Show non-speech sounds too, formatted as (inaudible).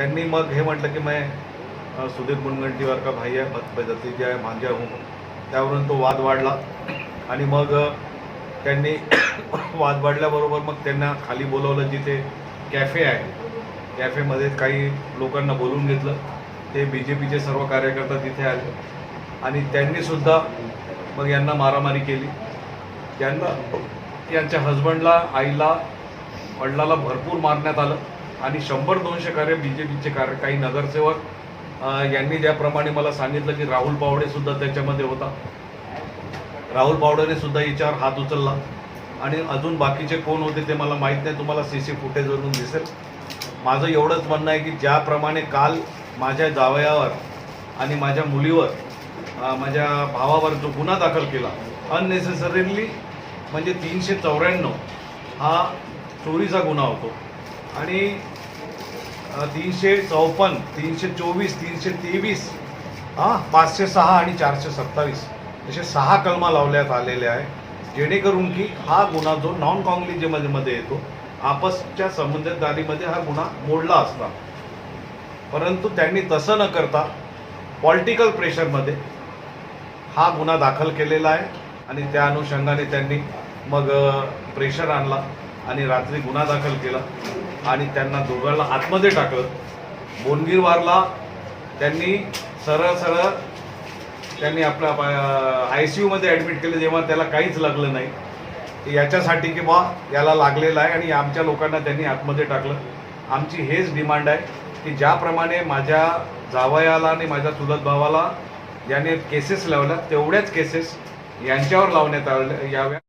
त्यांनी मग हे म्हटलं की मैं सुधीर मुनगंटीवार का भाई आहे मत बदलती आहे भांजा हूँ। त्यावरून तो वाद वाढला आणि मग त्यांनी (coughs) वाद वाढल्याबरोबर मग त्यांना खाली बोलवलं जिथे कॅफे आहे. कॅफेमध्ये काही लोकांना बोलवून घेतलं. ते बी जे पीचे सर्व कार्यकर्ता तिथे आले. आणि त्यांनीसुद्धा मग यांना मारामारी केली. त्यांना यांच्या हजबंडला आईला वडिलाला भरपूर मारण्यात आलं. आणि शंभर दोनशे कार्य बी जे पीचे कार्य काही नगरसेवक यांनी ज्याप्रमाणे मला सांगितलं की राहुल पावडे सुद्धा त्याच्यामध्ये होता. राहुल पावडेने सुद्धा याच्यावर हात उचलला. आणि अजून बाकीचे कोण होते ते मला माहीत नाही तुम्हाला सी सी फुटेजवरून दिसेल. माझं एवढंच म्हणणं आहे की ज्याप्रमाणे काल माझ्या जावयावर आणि माझ्या मुलीवर माझ्या भावावर जो गुन्हा दाखल केला अननेसेसरीली म्हणजे तीनशे चौऱ्याण्णव हा चोरीचा गुन्हा होतो. आणि तीनशे चौपन्न तीनशे चोवीस तीनशे तेवीस हां पाचशे सहा आणि चारशे सत्तावीस असे सहा कलमा लावण्यात आलेले आहे. जेणेकरून की हा गुन्हा जो नॉन काँग्लिजमध्ये येतो आपसच्या संबंधितदारीमध्ये हा गुन्हा मोडला असता. परंतु त्यांनी तसं न करता पॉलिटिकल प्रेशरमध्ये हा गुन्हा दाखल केलेला आहे. आणि त्या अनुषंगाने त्यांनी मग प्रेशर आणला. आणि रात्री गुन्हा दाखल केला आणि त्यांना दोघांना आतमध्ये टाकलं. बोनगीरवारला त्यांनी सरळ सरळ त्यांनी आपल्या आय सी यूमध्ये ॲडमिट केलं जेव्हा त्याला काहीच लागलं नाही. याच्यासाठी की बा याला लागलेलं आहे आणि आमच्या लोकांना त्यांनी आतमध्ये टाकलं. आमची हेच डिमांड आहे की ज्याप्रमाणे माझ्या जावयाला आणि माझ्या चुलत भावाला याने केसेस लावल्या तेवढ्याच केसेस यांच्यावर लावण्यात आल्या याव्या.